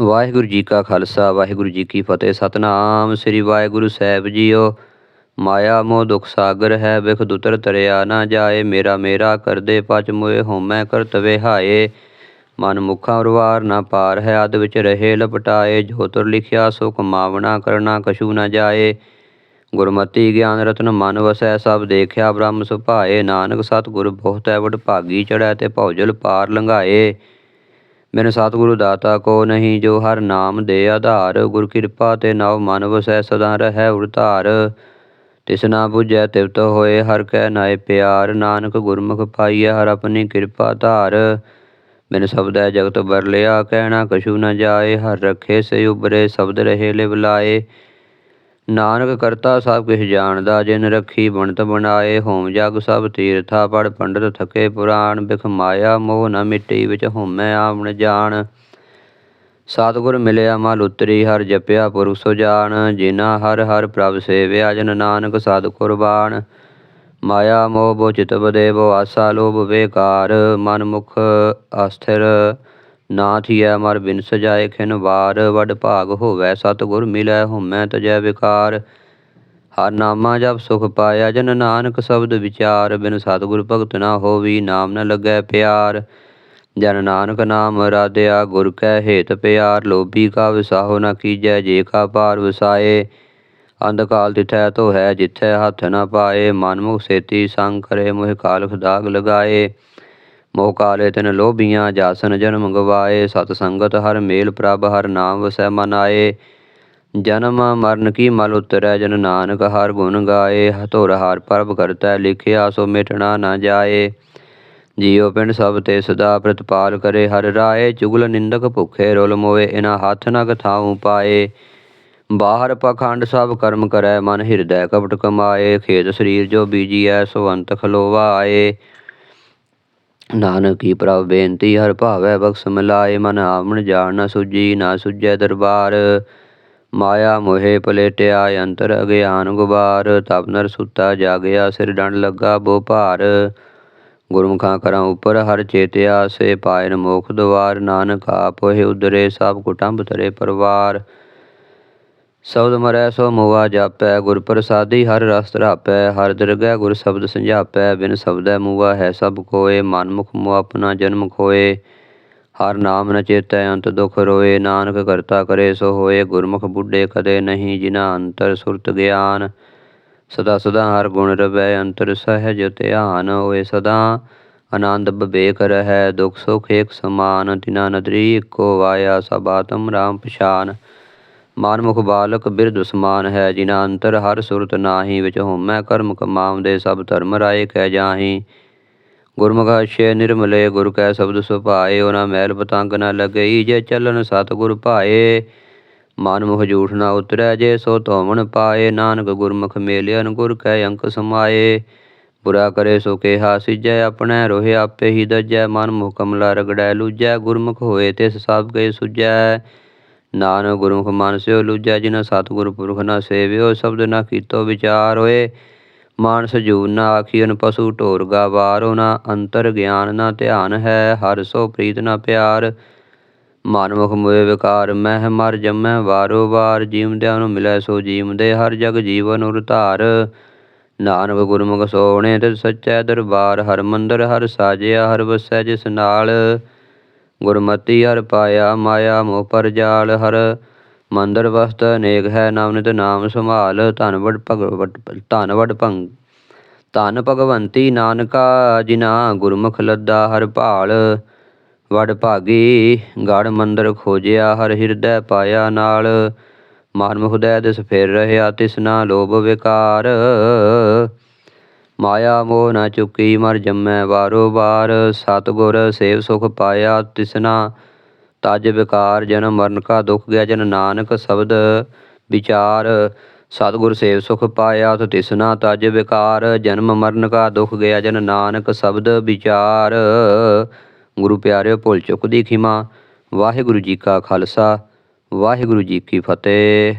ਵਾਹਿਗੁਰੂ ਜੀ ਕਾ ਖਾਲਸਾ, ਵਾਹਿਗੁਰੂ ਜੀ ਕੀ ਫਤਿਹ। ਸਤਨਾਮ ਸ੍ਰੀ ਵਾਹਿਗੁਰੂ ਸਾਹਿਬ ਜੀਓ। ਮਾਇਆ ਮੋਹ ਦੁਖ ਸਾਗਰ ਹੈ ਵਿਖ ਦੁਤਰ ਤਰਿਆ ਨਾ ਜਾਏ। ਮੇਰਾ ਮੇਰਾ ਕਰਦੇ ਪਚ ਮੋਏ ਹੋਮੈ ਕਰਤਵੇ ਹਾਏ। ਮਨ ਮੁਖਾਂ ਉਰਵਾਰ ਨਾ ਪਾਰ ਹੈ ਅਦ ਵਿੱਚ ਰਹੇ ਲਪਟਾਏ। ਜੋ ਤੁਰ ਲਿਖਿਆ ਸੋ ਕਮਾਵਣਾ ਕਰਨਾ ਕਛੂ ਨਾ ਜਾਏ। ਗੁਰਮਤੀ ਗਿਆਨ ਰਤਨ ਮਨ ਵਸੈ, ਸਭ ਦੇਖਿਆ ਬ੍ਰਹਮ ਸੁਭਾਏ। ਨਾਨਕ ਸਤਿਗੁਰ ਬਹੁਤ ਹੈ ਵਡ ਭਾਗੀ ਚੜੈ ਤੇ ਭੌਜਲ ਪਾਰ ਲੰਘਾਏ। ਮੈਨੂੰ ਸਤਿਗੁਰੂ ਦਾਤਾ ਕੋ ਨਹੀਂ, ਜੋ ਹਰ ਨਾਮ ਦੇ ਆਧਾਰ, ਗੁਰ ਕਿਰਪਾ ਤੇ ਨਵ ਮਨ ਵਸੈ ਸਦਾ ਰਹੈ ਉਰਤਾਰ ਤਿਸ ਨਾ 부ਜੈ ਤਿਵਤ ਹੋਏ, ਹਰ ਕੈ ਨਾਏ ਪਿਆਰ। ਨਾਨਕ ਗੁਰਮੁਖ ਪਾਈਐ, ਹਰ ਆਪਣੀ ਕਿਰਪਾ ਧਾਰ। ਮੈਨੂੰ ਸ਼ਬਦੈ ਜਗਤ ਬਰ ਲਿਆ, ਕਹਿਣਾ ਕਛੂ ਨ ਜਾਏ। ਹਰ ਰਖੇ, ਸੇ ਉਬਰੇ ਸ਼ਬਦ ਰਹੇ, ਲਿਵ ਲਾਏ। ਨਾਨਕ ਕਰਤਾ ਸਭ ਕਿਛ ਜਾਣਦਾ, ਜਿਨ ਰੱਖੀ ਬਣਤ ਬਣਾਏ ਹੋਮ ਜਗ ਸਭ ਤੀਰਥਾ ਪੜ ਪੰਡਤ ਥਕੇ ਪੁਰਾਣ ਬਿਖ ਮਾਇਆ, ਮੋਹ ਨ ਮਿੱਟੀ ਵਿੱਚ ਹੋਮੈ ਆਵਣ ਜਾਣ। ਸਤਿਗੁਰ ਮਿਲਿਆ ਮਲ ਉਤਰੀ, ਹਰ ਜਪਿਆ ਪੁਰਖ ਸੋ ਜਾਣ। ਜਿਨਾ ਹਰ ਹਰ ਪ੍ਰਭ ਸੇਵਿਆ, ਜਨ ਨਾਨਕ ਸਦ ਕੁਰਬਾਨ ਮਾਇਆ ਮੋਹ ਬੋ ਚਿਤ ਬਦੇ, ਬੋ ਆਸਾ ਲੋਭ ਵੇਕਾਰ ਮਨ ਮੁਖ ਅਸਥਿਰ ਨਾ ਥੀਐ ਮਰ ਬਿਨ ਸਜਾਏ ਖਿਨ ਵਾਰ, ਵਡ ਭਾਗ ਹੋਵੈ ਸਤਿਗੁਰ ਮਿਲੈ ਹੋਮੈ ਤਜੈ ਵਿਕਾਰ। ਹਰ ਨਾਮਾ ਜਪ ਸੁਖ ਪਾਇਆ ਜਨ ਨਾਨਕ ਸ਼ਬਦ ਵਿਚਾਰ, ਬਿਨ ਸਤਿਗੁਰ ਭਗਤ ਨਾ ਹੋਵੀ ਨਾਮ ਨ ਲੱਗੈ ਪਿਆਰ। ਜਨ ਨਾਨਕ ਨਾਮ ਰਾਧਿਆ ਗੁਰ ਕੈ ਹੇਤ ਪਿਆਰ, ਲੋਭੀ ਕਾ ਵਿਸਾਹੋ ਨ ਕੀਜੈ ਜੇ ਕਾ ਪਾਰ ਵਸਾਏ। ਅੰਧਕਾਲ ਤਿਥੈ ਤੋ ਹੈ ਜਿਥੈ ਹੱਥ ਨ ਪਾਏ, ਮਨ ਮੁਖ ਸੇਤੀ ਸੰਗ ਕਰੇ ਮੋਹ ਕਾਲਖ ਦਾਗ ਲਗਾਏ। ਮੋਹ ਕਾਲੇ ਤਿਨ ਲੋਭੀਆਂ, ਜਾਸਨ ਜਨਮ ਗਵਾਏ, ਸਤ ਸੰਗਤ ਹਰ ਮੇਲ ਪ੍ਰਭ, ਹਰ ਨਾਮ ਵਸੈ ਮਨ ਆਏ ਜਨਮ ਮਰਨ ਕੀ ਮਲ ਉਤਰੈ, ਜਨ ਨਾਨਕ ਹਰ ਗੁਣ ਗਾਏ। ਹਤੋਰ ਹਰ ਪਰਬ ਕਰਤਾ, ਲਿਖਿਆ ਸੋ ਮਿਟਣਾ ਨਾ ਜਾਏ। ਜੀਉ ਪਿੰਡ ਸਭ ਤੇ ਸਦਾ ਪ੍ਰਤਪਾਲ ਕਰੇ, ਹਰ ਰਾਏ ਚੁਗਲ ਨਿੰਦਕ ਭੁਖੇ ਰੁਲ ਮੋਏ ਇਨਾ ਹੱਥ ਨ ਕਥਾਉ ਪਾਏ। ਬਾਹਰ ਪਖੰਡ ਸਭ ਕਰਮ ਕਰੈ, ਮਨ ਹਿਰਦੈ ਕਪਟ ਕਮਾਏ। ਖੇਤ ਸਰੀਰ ਜੋ ਬੀਜੀਐ, ਸੋ ਅੰਤ ਖਲੋਵਾ ਆਏ। ਨਾਨਕ ਕੀ ਪ੍ਰਭ ਬੇਨਤੀ ਹਰ ਭਾਵੈ ਬਖਸ਼ ਮਿਲਾਏ, ਮਨ ਆਵਣ ਜਾਣ ਨਾ ਸੁਜੀ ਨਾ ਸੁਜੈ ਦਰਬਾਰ। ਮਾਇਆ ਮੋਹਿ ਪਲੇਟਿਆ ਅੰਤਰ ਅਗਿਆਨ ਗੁਬਾਰ। ਤਪ ਨਰ ਸੁੱਤਾ ਜਾਗਿਆ, ਸਿਰ ਡੰਡ ਲੱਗਾ ਬੋ ਭਾਰ। ਗੁਰਮੁਖਾਂ ਕਰਾਂ ਉਪਰ ਹਰ ਚੇਤਿਆ, ਸੇ ਪਾਇਨ ਮੋਖ ਦਵਾਰ ਨਾਨਕ ਆਪ ਹੋਏ ਉਦਰੇ ਸਭ ਕੁਟੰਬ ਤਰੇ ਪਰਵਾਰ। ਸ਼ਬਦ ਮਰੈ ਸੋ ਮੋਆ ਜਾਪੈ, ਗੁਰ ਪ੍ਰਸਾਦੀ ਹਰ ਰਸ ਧਰਾਪੈ, ਹਰ ਦਰਗਹਿ ਗੁਰ ਸ਼ਬਦ ਸੰਝਾਪੈ, ਬਿਨ ਸ਼ਬਦੈ ਮੂਆ ਹੈ ਸਭ ਕੋਏ ਮਨ ਮੁਖ ਮੋ ਆਪਣਾ ਜਨਮ ਖੋਏ। ਹਰ ਨਾਮ ਨ ਚੇਤੈ ਅੰਤ ਦੁਖ ਰੋਏ, ਨਾਨਕ ਕਰਤਾ ਕਰੇ ਸੋ ਹੋਏ, ਗੁਰਮੁਖ ਬੁੱਢੇ ਕਦੇ ਨਹੀਂ ਜਿਨਾ ਅੰਤਰ ਸੁਰਤ ਗਿਆਨ। ਸਦਾ ਸਦਾ ਹਰ ਗੁਣ ਰਵੈ ਅੰਤਰ ਸਹਿਜ ਧਿਆਨ ਹੋਏ ਸਦਾ। ਆਨੰਦ ਬਿਵੇਕ ਰਹੈ, ਦੁਖ ਸੁਖ ਏਕ ਸਮਾਨ, ਤਿਨਾ ਨਦਰੀ ਇੱਕੋ ਵਾਇਆ, ਸਭ ਆਤਮ ਰਾਮ ਪਛਾਨ। ਮਾਨਮੁਖ ਬਾਲਕ ਬਿਰਧ ਸਮਾਨ ਹੈ ਜਿਨਾ ਅੰਤਰ ਹਰ ਸੁਰਤ ਨਾਹੀ ਵਿੱਚ ਹੋਮੈ। ਕਰਮ ਕਮਾਵਦੇ ਸਭ ਧਰਮ ਰਾਏ ਕਹਿ ਜਾਹੀ। ਗੁਰਮੁਖ ਅਛੇ ਨਿਰਮਲੇ ਗੁਰ ਕੈ ਸ਼ਬਦ ਸੁਭਾਏ ਉਹਨਾਂ ਮੈਲ ਪਤੰਗ ਨ ਲੱਗਈ ਜੇ ਚੱਲਨ ਸਤਿਗੁਰ ਭਾਏ। ਮਨਮੁਖ ਝੂਠ ਨ ਉਤਰੈ ਜੇ ਸੋ ਧੋਵਣ ਪਾਏ। ਨਾਨਕ ਗੁਰਮੁਖ ਮੇਲਿਅਨ ਗੁਰ ਕੈ ਅੰਕ ਸਮਾਏ। ਬੁਰਾ ਕਰੇ ਸੋ ਕੇਹਾ ਸਿਜੈ ਆਪਣੇ, ਰੋਹਿ ਆਪੇ ਹੀ ਦਜੈ। ਮਨ ਮੁਖ ਕਮਲਾ ਰਗੜੈ ਲੂਜੈ। ਗੁਰਮੁਖ ਹੋਏ ਤਿਸ ਸਭ ਕੇ ਸੁਜੈ। ਨਾਨਕ ਗੁਰਮੁਖ ਮਨ ਸਿਓ ਲੂਜੈ ਜਿਨ ਸਤਿਗੁਰ ਪੁਰਖ ਨ ਸੇਵਿਓ, ਸ਼ਬਦ ਨ ਕੀਤੋ ਵਿਚਾਰ ਹੋਏ। ਮਾਨਸ ਜੂਨ ਨ ਆਖੀਨ ਪਸ਼ੂ ਢੋਰ ਗਾਵਾਰੋ ਨ ਅੰਤਰ ਗਿਆਨ ਨਾ ਧਿਆਨ ਹੈ, ਹਰ ਸੋ ਪ੍ਰੀਤ ਨਾ ਪਿਆਰ। ਮਨਮੁਖ ਮੋਏ ਵਿਕਾਰ, ਮਹਿ ਮਰ ਜਮੈ ਵਾਰੋ ਵਾਰ। ਜੀਵਦਿਆਂ ਨੂੰ ਮਿਲੈ, ਸੋ ਜੀਵਦੇ ਹਰ ਜਗ ਜੀਵਨ ਉਰ ਧਾਰ। ਨਾਨਕ ਗੁਰਮੁਖ ਸੋਹਣੇ ਤੇ ਸੱਚੈ ਦਰਬਾਰ, ਹਰ ਮੰਦਰ ਹਰ ਸਾਜਿਆ, ਹਰ ਵਸੈ ਜਿਸ ਨਾਲ। ਗੁਰਮਤੀ ਹਰ ਪਾਇਆ, ਮਾਇਆ ਮੋਹ ਪਰ ਜਾਲ ਹਰ। ਮੰਦਰ ਵਸਤ ਅਨੇਕ ਹੈ ਨਵਨਿਤ ਨਾਮ ਸੰਭਾਲ, ਧਨ ਵਡ ਭਗਵਤ ਭੰਗ ਧਨ ਭਗਵੰਤੀ ਨਾਨਕਾ ਜਿਨਾ ਗੁਰਮੁਖ ਲੱਦਾ ਹਰ ਭਾਲ। ਵਡ ਭਾਗੀ ਗੜ ਮੰਦਰ ਖੋਜਿਆ, ਹਰ ਹਿਰਦੈ ਪਾਇਆ ਨਾਲ। ਮਨਮੁਖ ਦੈ ਦਿਸ ਫਿਰ ਰਹਿਆ ਤਿਸਨਾ ਲੋਭ ਵਿਕਾਰ। ਮਾਇਆ ਮੋਹ ਨਾ ਚੁੱਕੀ ਮਰ ਜੰਮੈ ਵਾਰੋ ਵਾਰ। ਸਤਿਗੁਰ ਸੇਵ ਸੁਖ ਪਾਇਆ ਤਿਸਨਾ, ਤਜ ਵਿਕਾਰ ਜਨਮ ਮਰਨ ਕਾ ਦੁਖ ਗਿਆ ਜਨ ਨਾਨਕ ਸ਼ਬਦ ਵਿਚਾਰ। ਸਤਿਗੁਰ ਸੇਵ ਸੁਖ ਪਾਇਆ ਤੋ ਤਿਸਨਾ, ਤਜ ਵਿਕਾਰ ਜਨਮ ਮਰਨ ਕਾ ਦੁਖ ਗਿਆ ਜਨ ਨਾਨਕ ਸ਼ਬਦ ਵਿਚਾਰ। ਗੁਰੂ ਪਿਆਰਿਓ, ਭੁੱਲ ਚੁੱਕ ਦੀ ਖਿਮਾ। ਵਾਹਿਗੁਰੂ ਜੀ ਕਾ ਖਾਲਸਾ, ਵਾਹਿਗੁਰੂ ਜੀ ਕੀ ਫਤਿਹ।